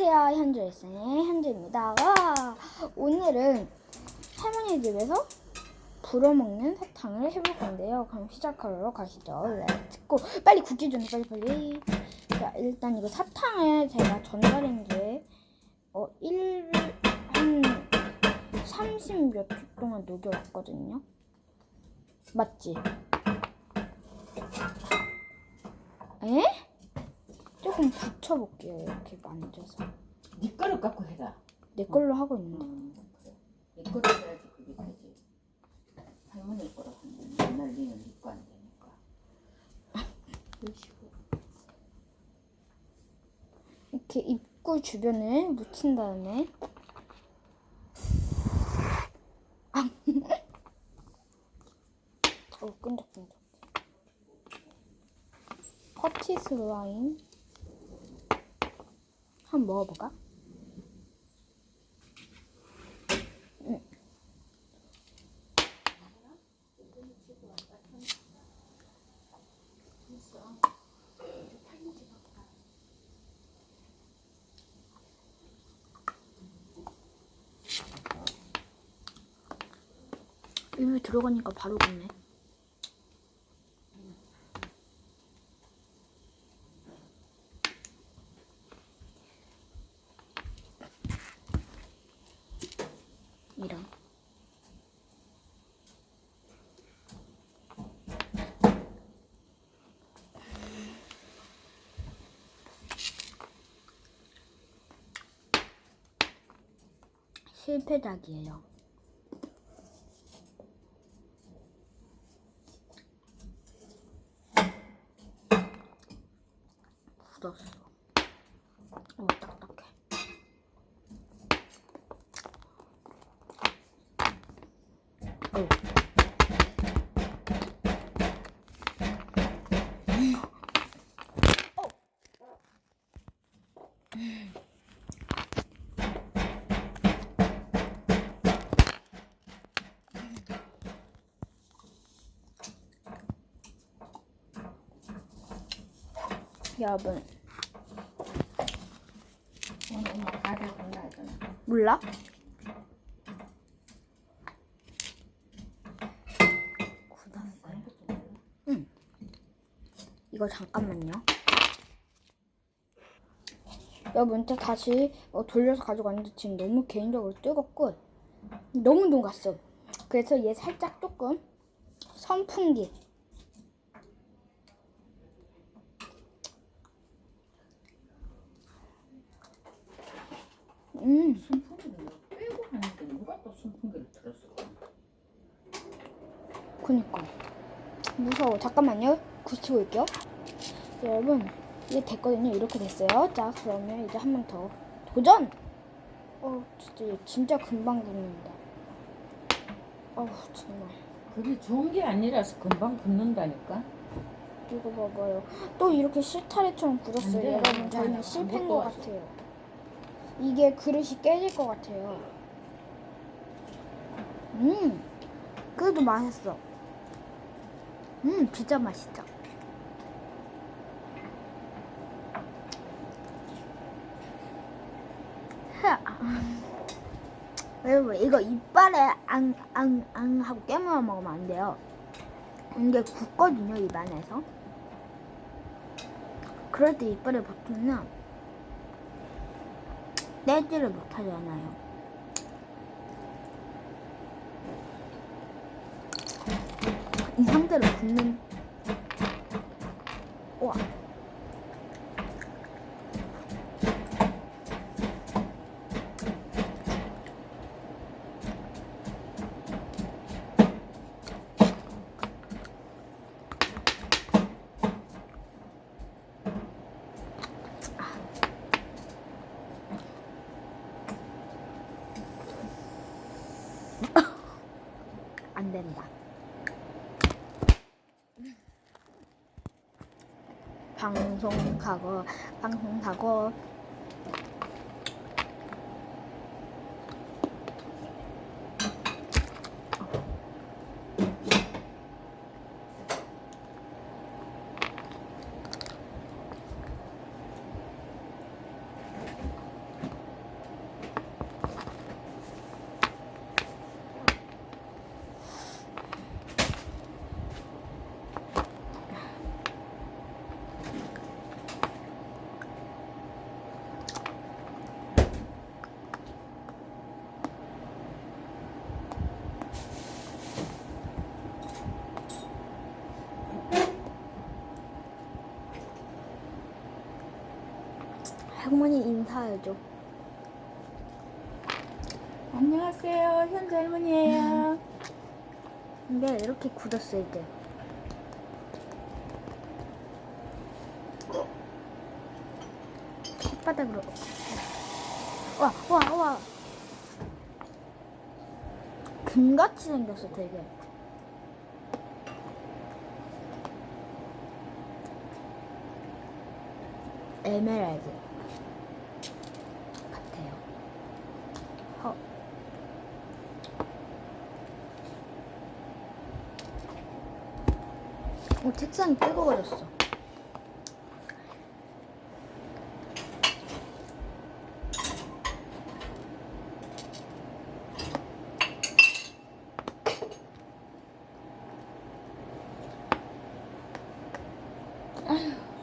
안녕하세요. 현주 일생의 현주입니다. 와, 오늘은 할머니 집에서 불어먹는 사탕을 해볼 건데요. 그럼 시작하러 가시죠. 렛츠고. 빨리 국기 좀 빨리 빨리. 자, 일단 이거 사탕을 제가 전자레인지에 어, 1, 한 30 몇 초 동안 녹여왔거든요. 맞지? 에? 조금 붙여볼게요. 이렇게 만져서. 네 거를 갖고 해라. 내 걸로 하고 있는데. 음, 그래. 네 거를 해야지 그게 되지. 할머니 거로 하면 맨날 니는 네거안 되니까. 그러시고. 이렇게 입구 주변을 묻힌 다음에 아. 어 끈적끈적 퍼치 슬라임 한번 먹어볼까? 음. 입에 들어가니까 바로 굳네. 이런. 실패작이에요. 굳었어. 어, 딱딱해. 어. 오늘 간다 했잖아. 몰라? 굳었어요. 이거 잠깐만요. 여러분, 저 다시 어, 돌려서 가져갔는데 지금 너무 개인적으로 뜨겁고 너무 녹았어. 그래서 얘 살짝 조금 선풍기. 음, 순풍기를 빼고 하는데 누가 또 순풍기를 틀었어? 그니까 무서워. 잠깐만요. 굳히고 올게요. 여러분, 이게 됐거든요. 이렇게 됐어요. 자, 그러면 이제 한 번 더 도전. 어, 진짜 얘 진짜 금방 굳는다. 어우, 정말. 그게 좋은 게 아니라서 금방 붙는다니까. 이거 봐봐요. 또 이렇게 실타래처럼 굳었어요. 여러분, 저희는 안 실패인 될것것 같아. 같아요. 이게 그릇이 깨질 것 같아요. 음, 그래도 맛있어. 음, 진짜. 흐아. 여러분, 이거 이빨에 앙, 앙, 앙 하고 깨물어 먹으면 안 돼요. 이게 굳거든요, 입안에서. 그럴 때 이빨에 붙으면 떼지를 못하잖아요. 이 상태로 굽는 안 된다. 방송 가고 방송 가고 할머니 인사해줘. 안녕하세요. 현주 할머니예요. 근데 이렇게 굳었을 때. 혓바닥으로. 와, 와, 와. 금같이 생겼어, 되게. 에메랄드 같아요. 어. 어, 책상이 뜨거워졌어.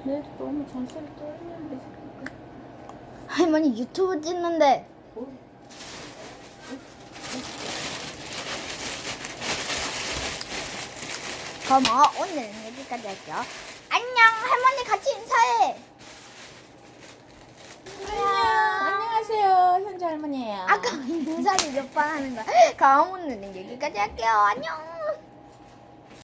내일 너무 전세를 떨리는데. 할머니 유튜브 찍는데 뭐? 그럼 어, 오늘은 여기까지 할게요. 안녕 할머니 같이 인사해. 안녕하세요. 현주 할머니예요. 아까 인사를 몇 번 하는 거야. 오늘은 여기까지 할게요. 안녕.